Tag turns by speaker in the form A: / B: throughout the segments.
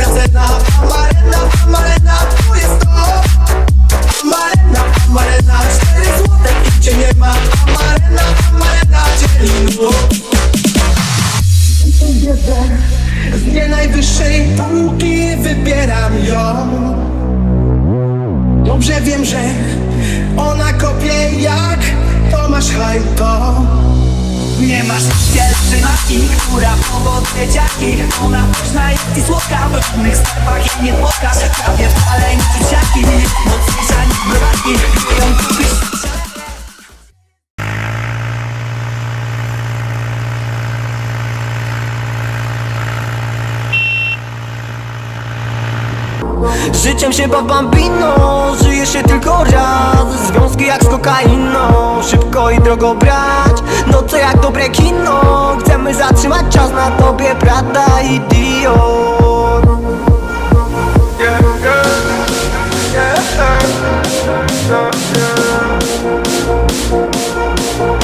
A: skazyna Amarena, amarena, tu jest to. Amarena, amarena, cztery złote cię nie ma. Amarena, amarena, dzieli nóg Z nie najwyższej półki wybieram ją. Dobrze wiem, że ona kopie jak Tomasz Hajto
B: dziewczynki, która powoduje dziaki Ona pyszna jest i słodka, w różnych sklepach jej nie spotkasz Prawie wcale nie dzieciaki, mocniejsza niż braki ją kupisz,
C: Życiem się baw bambino Żyje się tylko raz. Związki jak z kokainą Szybko i drogo brać Noce jak dobre kino? Chcemy zatrzymać czas na tobie Prada i Dior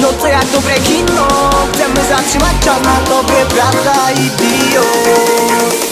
C: Noce jak dobre kino? Chcemy zatrzymać czas na tobie Prada i Dior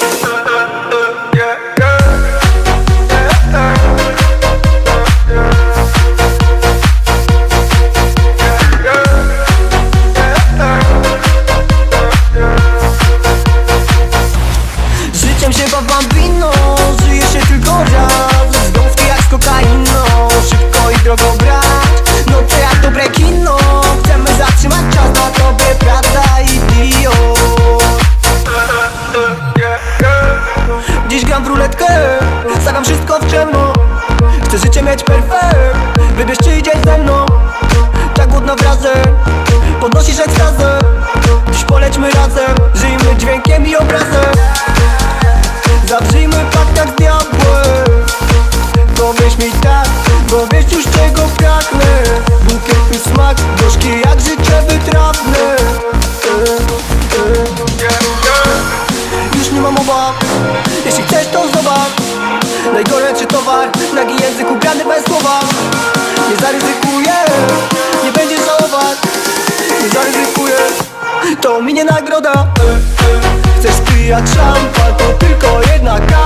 C: Chcę życie mieć perfekt. Wybierz czy idziesz ze mną. Tak głodna wrazem. Podnosisz ekstazę. Dziś polećmy razem. Żyjmy dźwiękiem i obrazem. Zawrzyjmy pakt jak diabłem. Powiedz mi tak, bo wiesz już czego pragnę. Bukietny smak, gorzki jak życie wytrawne. Już nie mam obaw, jeśli chcesz to zobacz Najgorętszy towar, nagi język ubrany bez słowa. Nie zaryzykuję, nie będziesz żałować. Nie zaryzykuję, to minie nagroda. Chcesz spijać szampan, to tylko jedna karta